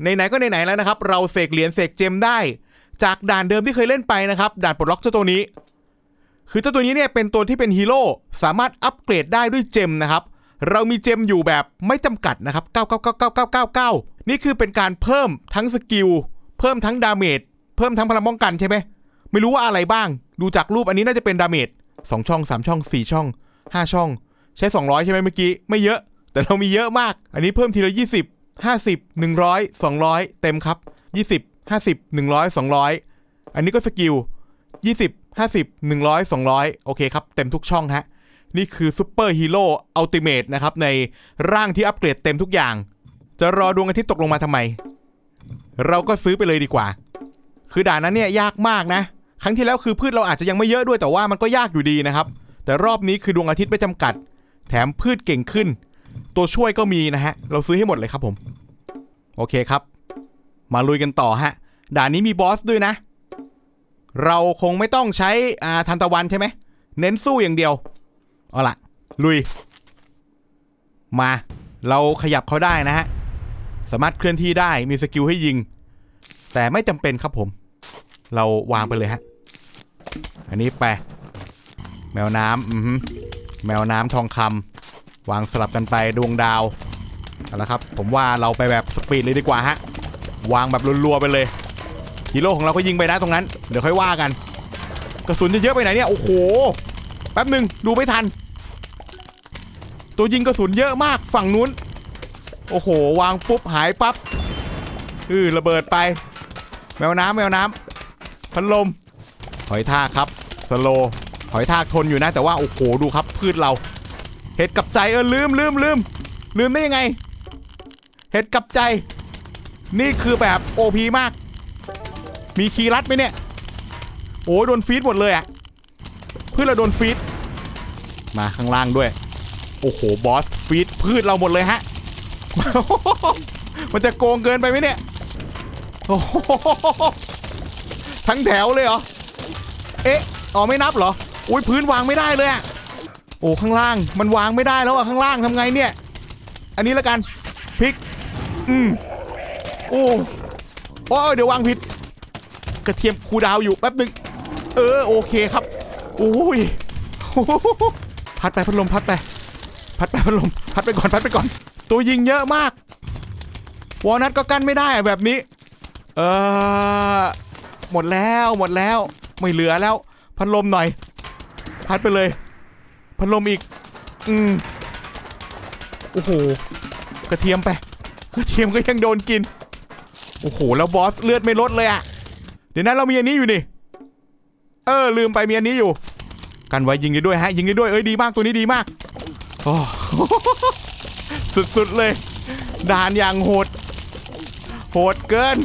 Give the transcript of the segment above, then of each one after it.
ไหนๆก็ไหนๆแล้วนะครับ เราเสกเหรียญเสกเจมได้ จากด่านเดิมที่เคยเล่นไปนะครับ ด่านปลดล็อกเจ้าตัวนี้ คือเจ้าตัวนี้เนี่ยเป็นตัวที่เป็นฮีโร่สามารถอัปเกรดได้ด้วยเจมนะครับ เรามีเจมอยู่แบบไม่จำกัดนะครับ 999999 นี่คือเป็นการเพิ่มทั้งสกิลเพิ่มทั้งดาเมจเพิ่มทั้งพลังป้องกันใช่ไหมไม่รู้ว่าอะไรบ้าง ดูจากรูปอันนี้น่าจะเป็นดาเมจ2ช่อง 3 ช่อง 4 ช่อง 5 ช่อง ใช้ 200 ใช่ไหมเมื่อกี้ ไม่เยอะ แต่เรามีเยอะมาก อันนี้เพิ่มทีละ 20 50 100 200 เต็มครับ 20 50 100 200 อันนี้ก็สกิล 20 50 100 200 โอเคครับ เต็มทุกช่องฮะ นี่คือซูเปอร์ฮีโร่อัลติเมทนะครับ ในร่างที่อัปเกรดเต็มทุกอย่าง จะรอดวงอาทิตย์ตกลงมาทำไม เราก็ซื้อไปเลยดีกว่า คือด่านนั้นเนี่ยยากมากนะ ครั้งที่แล้วคือพืชเราอาจจะยังไม่เยอะด้วยแต่ว่ามันก็ยากอยู่ดีนะครับ แต่รอบนี้คือดวงอาทิตย์ไม่จำกัด แถมพืชเก่งขึ้น ตัวช่วยก็มีนะฮะ เราซื้อให้หมดเลยครับผม โอเคครับ มาลุยกันต่อฮะ ด่านนี้มีบอสด้วยนะ เราคงไม่ต้องใช้อ่าทันตะวันใช่ไหม เน้นสู้อย่างเดียว เอาล่ะลุย มา เราขยับเขาได้นะฮะ สามารถเคลื่อนที่ได้ มีสกิลให้ยิง แต่ไม่จำเป็นครับผม เราวางไปเลยฮะ อันนี้ไป แมวน้ำอือหือแมวน้ำทองคำวางสลับกันไปดวงดาว เอาละครับ ผมว่าเราไปแบบสปีดเลยดีกว่าฮะ วางแบบรัวๆไปเลย ฮีโร่ของเราก็ยิงไปนะตรงนั้น เดี๋ยวค่อยว่ากัน กระสุนจะเยอะไปไหนเนี่ย โอ้โห แป๊บหนึ่งดูไม่ทัน ตัวยิงกระสุนเยอะมากฝั่งนู้น โอ้โห วางปุ๊บหายปั๊บอือระเบิดไป แมวน้ำแมวน้ำพัดลม หอยทากครับ สโล หอยทากทนอยู่นะ แต่ว่าโอ้โหดูครับพืชเรา เห็ดกับใจเออลืมลืมลืมลืมได้ยังไง เห็ดกับใจ นี่คือแบบโอพีมาก มีคีรัดไหมเนี่ย โอ้ยโดนฟีดหมดเลยอะพืชเราโดนฟีดมาข้างล่างด้วย โอ้โห บอสฟีดพืชเราหมดเลยฮะ มันจะโกงเกินไปไหมเนี่ยโอ้โหทั้งแถวเลยเหรอ เอ๊ะ อ๋อไม่นับเหรอ อุ้ยพื้นวางไม่ได้เลยอะโอ้ข้างล่างมันวางไม่ได้แล้วอะข้างล่างทำไงเนี่ย อันนี้ล้วกันพลิก อืมโอ้โอ้เดี๋ยววางผิด กระเทียมคูดาวอยู่แป๊บหนึง เออโอเคครับ โอ้ยพัดไปพัดลมพัดไป พัดไปพัดลมพัดไปก่อนพัดไปก่อน ตัวยิงเยอะมาก วอลนัทก็กั้นไม่ได้อะแบบนี้ เออหมดแล้วหมดแล้ว ไม่เหลือแล้ว พัดลมหน่อย พัดไปเลย พัดลมอีก อืมโอ้โห กระเทียมไป กระเทียมก็ยังโดนกิน โอ้โห แล้วบอสเลือดไม่ลดเลยอะเดี๋ยวนั้นเรามีอันนี้อยู่นี่ เออ ลืมไปมีอันนี้อยู่ กันไว้ยิงได้ด้วยฮะ ยิงได้ด้วย เอ้ย ดีมาก ตัวนี้ดีมาก โอ้สุดๆเลย ด่านอย่างโหด โหดเกิน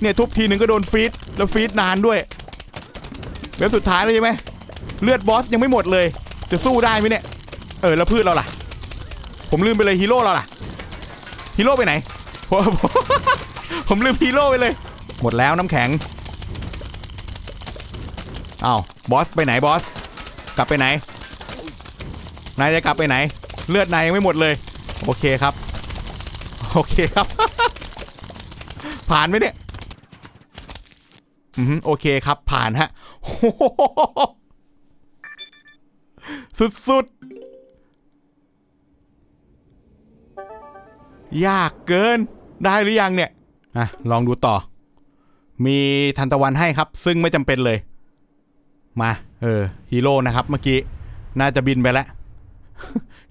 เนี่ยทุบทีหนึ่งก็โดนฟีด แล้วฟีดนานด้วยเว็บสุดท้ายแล้วใช่ไหม เลือดบอสยังไม่หมดเลย จะสู้ได้ไหมเนี่ย เออ แล้วพืชเราล่ะ ผมลืมไปเลยฮีโร่เราล่ะ ฮีโร่ไปไหน ผมลืมฮีโร่ไปเลย หมดแล้วน้ำแข็งอ้าวบอสไปไหนบอส กลับไปไหน นายจะกลับไปไหน เลือดนายยังไม่หมดเลย โอเคครับ โอเคครับ ผ่านไหมเนี่ยอือหือโอเคครับผ่านฮะสุดๆ ยากเกินได้หรือยังเนี่ยอะลองดูต่อ มีทันตะวันให้ครับ ซึ่งไม่จำเป็นเลย มา เออฮีโร่นะครับ เมื่อกี้ น่าจะบินไปแล้ว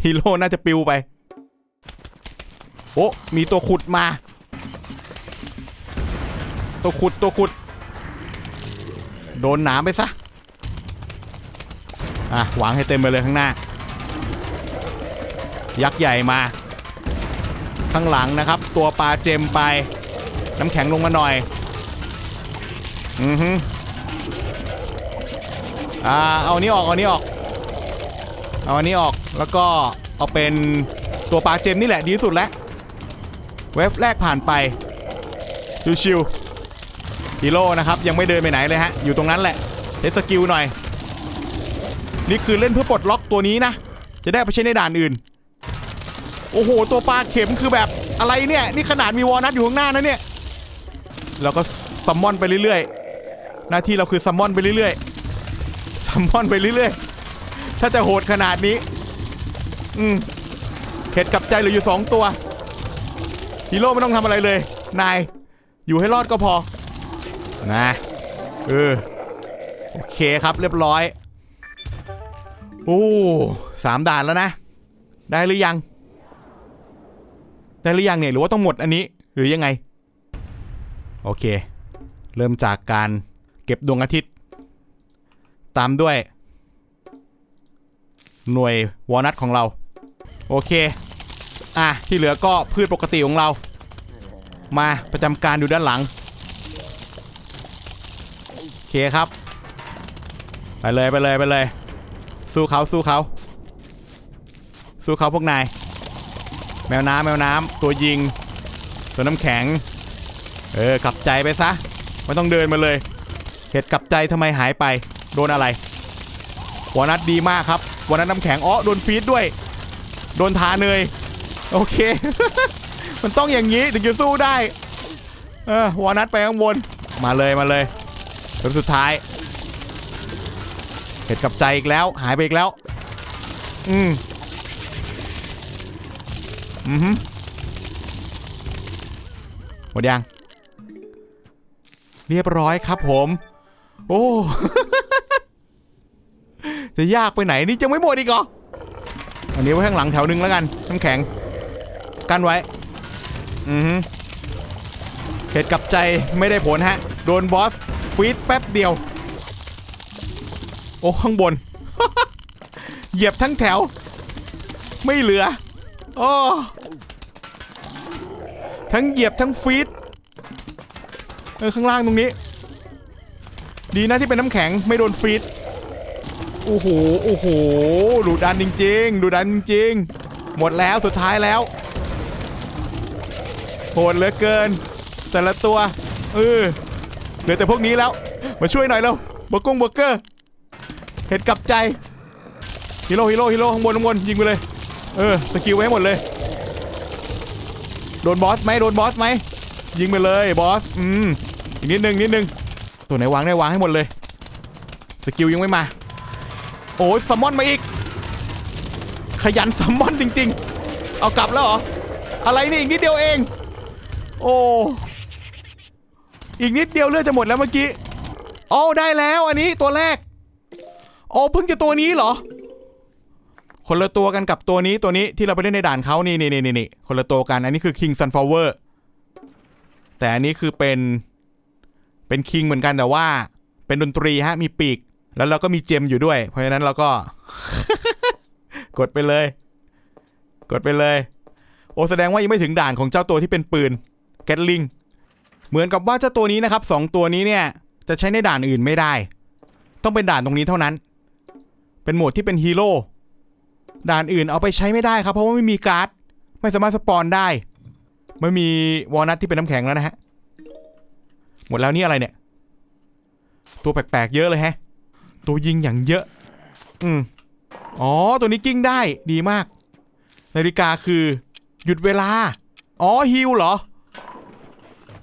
ฮีโร่น่าจะปิวไป โอ้มีตัวขุดมา ตัวขุดตัวขุด โดนหนามไปซะอะวางให้เต็มไปเลยข้างหน้า ยักษ์ใหญ่มา ข้างหลังนะครับ ตัวปลาเจมไป น้ำแข็งลงมาหน่อย อือฮึอ่าเอาอันนี้ออก เอาอันนี้ออก เอาอันนี้ออกแล้วก็เอาเป็นตัวปลาเจมนี่แหละดีสุดแล้ว เว็บแรกผ่านไปชิวๆฮีโร่นะครับ ยังไม่เดินไปไหนเลยฮะ อยู่ตรงนั้นแหละเทสกิลหน่อย นี่คือเล่นเพื่อปลดล็อกตัวนี้นะ จะได้ไปใช้ในด่านอื่น โอ้โห ตัวปลาเข็มคือแบบอะไรเนี่ย นี่ขนาดมีวอลนัทอยู่ข้างหน้านะเนี่ยเราก็ซัมมอนไปเรื่อยๆ หน้าที่เราคือซัมมอนไปเรื่อยๆ ซัมมอนไปเรื่อยๆ ถ้าจะโหดขนาดนี้ อืมเห็ดกับใจเหลืออยู่สองตัวฮีโร่ไม่ต้องทำอะไรเลย นาย อยู่ให้รอดก็พอ นะ เออ โอเคครับเรียบร้อย โอ้สามด่านแล้วนะ ได้หรือยัง ได้หรือยังเนี่ยหรือว่าต้องหมดอันนี้หรือยังไง โอเค เริ่มจากการเก็บดวงอาทิตย์ ตามด้วย หน่วยวอลนัทของเรา โอเค อะ ที่เหลือก็พืชปกติของเรา มาประจำการอยู่ด้านหลัง โอเคครับ ไปเลยไปเลยไปเลย สู้เขาสู้เขา สู้เขาพวกนาย แมวน้ำแมวน้ำตัวยิง ตัวน้ำแข็ง เออ กลับใจไปซะ ไม่ต้องเดินมาเลย เห็ดกลับใจทำไมหายไป โดนอะไรวอนัทดีมากครับวอนัทน้ำแข็งอ๋อโดนฟีดด้วย โดนทาเนย โอเค มันต้องอย่างนี้ถึงจะสู้ได้ เออวอนัทไปข้างบน มาเลยมาเลยจนสุดท้าย เห็ดกับใจอีกแล้ว หายไปอีกแล้ว อืม อือฮึหมดยัง เรียบร้อยครับผม โอ้ จะยากไปไหนนี่ยังไม่หมดอีกเหรอ อันนี้ไว้ข้างหลังแถวหนึงแล้วกันน้ำแข็ง กันไว้ อือฮึเหตุกับใจไม่ได้ผลฮะ โดนบอสฟีดแป๊บเดียว โอ้ ข้างบน เหยียบทั้งแถว ไม่เหลือ โอ้ทั้งเหยียบทั้งฟีดเออข้างล่างตรงนี้ ดีนะที่เป็นน้ำแข็งไม่โดนฟีดโอ้โหโอ้โหดูดันจริงๆดูดันจริงๆหมดแล้วสุดท้ายแล้วโหดเหลือเกิน แต่ละตัวเออเหลือแต่พวกนี้แล้ว มาช่วยหน่อยแล้วบกุ้งบอร์เกอร์เห็ดกลับใจฮีโร่ฮีโร่ฮีโร่ข้างบนข้างบนยิงไปเลย เออสกิลไว้ให้หมดเลย โดนบอสไหมโดนบอสไหมยิงไปเลยบอสอืมอีกนิดนึงนิดนึงตัวไหนวางได้วางให้หมดเลยสกิลยังไม่มา โอ้ยซัมมอนมาอีก ขยันซัมมอนจริง ๆ เอากลับแล้วเหรอ อะไรนี่อีกนิดเดียวเอง โอ้อีกนิดเดียวเลือดจะหมดแล้วเมื่อกี้โอ้ได้แล้วอันนี้ตัวแรกโอ้เพิ่งจะตัวนี้เหรอ คนละตัวกันกับตัวนี้ตัวนี้ที่เราไปเล่นในด่านเขานี่นี่นี่นี่คนละตัวกัน อันนี้คือ King Sunflower แต่อันนี้คือเป็นเป็นคิงเหมือนกันแต่ว่า เป็นดนตรีฮะมีปีก แล้วเราก็มีเจมอยู่ด้วย เพราะฉะนั้นเราก็ กดไปเลย กดไปเลย โอแสดงว่ายังไม่ถึงด่านของเจ้าตัวที่เป็นปืนแกตลิงเหมือนกับว่าเจ้าตัวนี้นะครับสองตัวนี้เนี่ย จะใช้ในด่านอื่นไม่ได้ ต้องเป็นด่านตรงนี้เท่านั้น เป็นโหมดที่เป็นฮีโร่ ด่านอื่นเอาไปใช้ไม่ได้ครับ เพราะว่าไม่มีการ์ด ไม่สามารถสปอนได้ ไม่มีวอลนัทที่เป็นน้ำแข็งแล้วนะฮะ หมดแล้วนี่อะไรเนี่ย ตัวแปลกๆเยอะเลยฮะ ตัวยิงอย่างเยอะ อืมอ๋อ ตัวนี้กิ้งได้ดีมาก นาฬิกาคือหยุดเวลา อ๋อฮิลเหรอ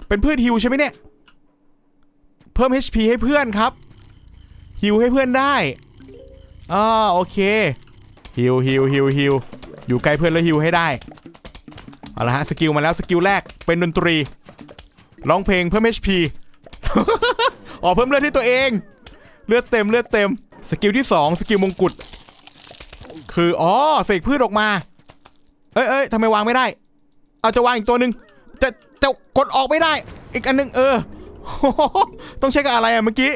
เป็นพืชฮิลใช่ไหมเนี่ย เพิ่ม HP ให้เพื่อนครับฮิลให้เพื่อนได้อ่าโอเค ฮิลฮิลฮิลฮิลอยู่ใกล้เพื่อนแล้วฮิลให้ได้ เอาละฮะสกิลมาแล้วสกิลแรกเป็นดนตรี ร้องเพลงเพิ่ม HP อ๋อเพิ่มเลือดให้ตัวเอง เลือดเต็มเลือดเต็ม สกิลที่ 2 สกิลมงกุฎ คืออ๋อเสกพืชออกมา เอ้ยเอ้ยทำไมวางไม่ได้ เอาจะวางอีกตัวหนึ่งจะจะกดออกไม่ได้ อีกอันหนึงเออ ต้องใช้กับอะไรอะเมื่อกี้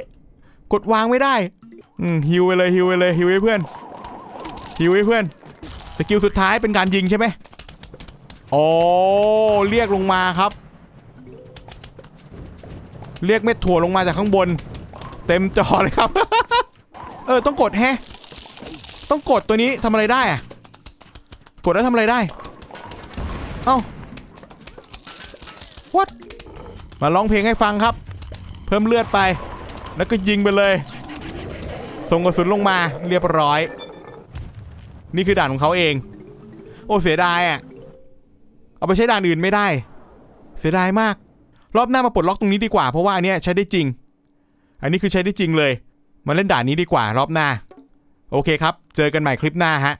กดวางไม่ได้อืมฮิวไปเลยฮิวไปเลยฮิวให้เพื่อน ฮิวให้เพื่อน สกิลสุดท้ายเป็นการยิงใช่ไหมโอ้เรียกลงมาครับ เรียกเม็ดถั่วลงมาจากข้างบน เต็มจอเลยครับ เออต้องกดแฮะ ต้องกดตัวนี้ทำอะไรได้อะกดแล้วทำอะไรได้ เอ้า what มาร้องเพลงให้ฟังครับ เพิ่มเลือดไป แล้วก็ยิงไปเลย ส่งกระสุนลงมาเรียบร้อย นี่คือด่านของเขาเอง โอ้เสียดายอะ เอาไปใช้ด่านอื่นไม่ได้ เสียดายมาก รอบหน้ามาปลดล็อกตรงนี้ดีกว่า เพราะว่าอันเนี้ยใช้ได้จริง อันนี้คือใช้ได้จริงเลย มาเล่นด่านนี้ดีกว่า รอบหน้า โอเคครับ เจอกันใหม่คลิปหน้าฮะ